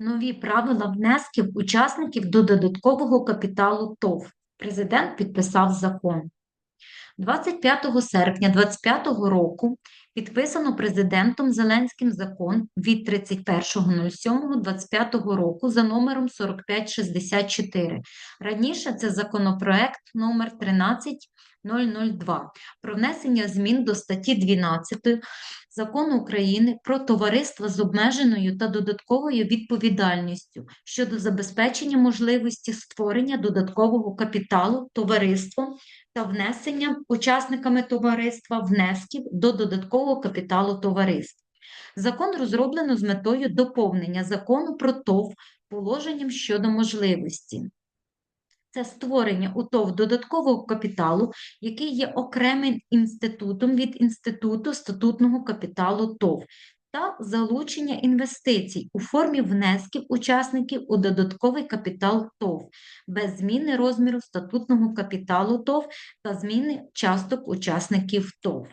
Нові правила внесків учасників до додаткового капіталу ТОВ. Президент підписав закон. 25 серпня 2025 року підписано президентом Зеленським закон від 31.07.25 року за номером 4564. Раніше це законопроект номер 13002 про внесення змін до статті 12 Закону України про товариства з обмеженою та додатковою відповідальністю щодо забезпечення можливості створення додаткового капіталу товариством та внесення учасниками товариства внесків до додаткового капіталу товариств. Закон розроблено з метою доповнення закону про ТОВ положенням щодо можливості. Це створення у ТОВ додаткового капіталу, який є окремим інститутом від інституту статутного капіталу ТОВ, та залучення інвестицій у формі внесків учасників у додатковий капітал ТОВ, без зміни розміру статутного капіталу ТОВ та зміни часток учасників ТОВ.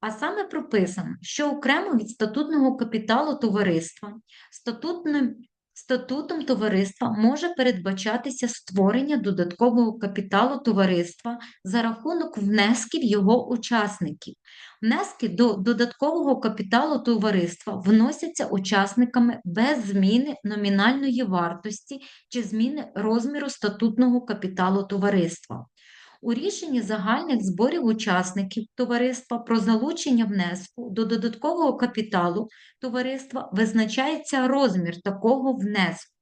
А саме прописано, що окремо від статутного капіталу товариства статутним Статутом товариства може передбачатися створення додаткового капіталу товариства за рахунок внесків його учасників. Внески до додаткового капіталу товариства вносяться учасниками без зміни номінальної вартості чи зміни розміру статутного капіталу товариства. У рішенні загальних зборів учасників товариства про залучення внеску до додаткового капіталу товариства визначається розмір такого внеску.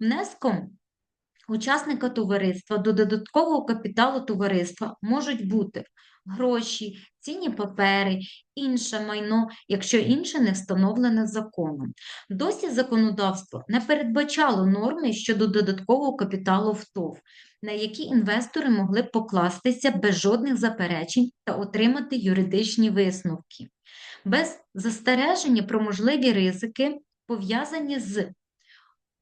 Внеском учасника товариства до додаткового капіталу товариства можуть бути гроші, цінні папери, інше майно, якщо інше не встановлене законом. Досі законодавство не передбачало норми щодо додаткового капіталу в ТОВ, на які інвестори могли б покластися без жодних заперечень та отримати юридичні висновки. Без застереження про можливі ризики, пов'язані з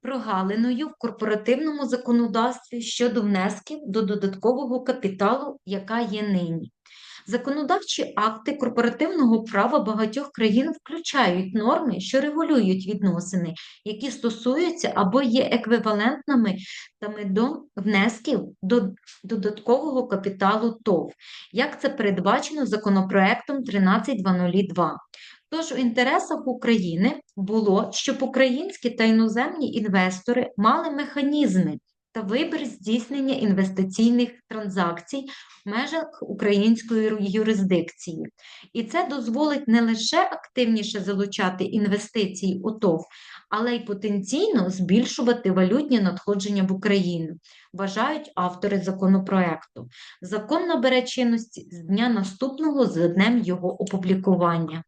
прогалиною в корпоративному законодавстві щодо внесків до додаткового капіталу, яка є нині. Законодавчі акти корпоративного права багатьох країн включають норми, що регулюють відносини, які стосуються або є еквівалентними до внесків до додаткового капіталу ТОВ, як це передбачено законопроектом 13202. Тож у інтересах України було, щоб українські та іноземні інвестори мали механізми та вибір здійснення інвестиційних транзакцій в межах української юрисдикції. І це дозволить не лише активніше залучати інвестиції у ТОВ, але й потенційно збільшувати валютні надходження в Україну, вважають автори законопроекту. Закон набере чинності з дня наступного з днем його опублікування.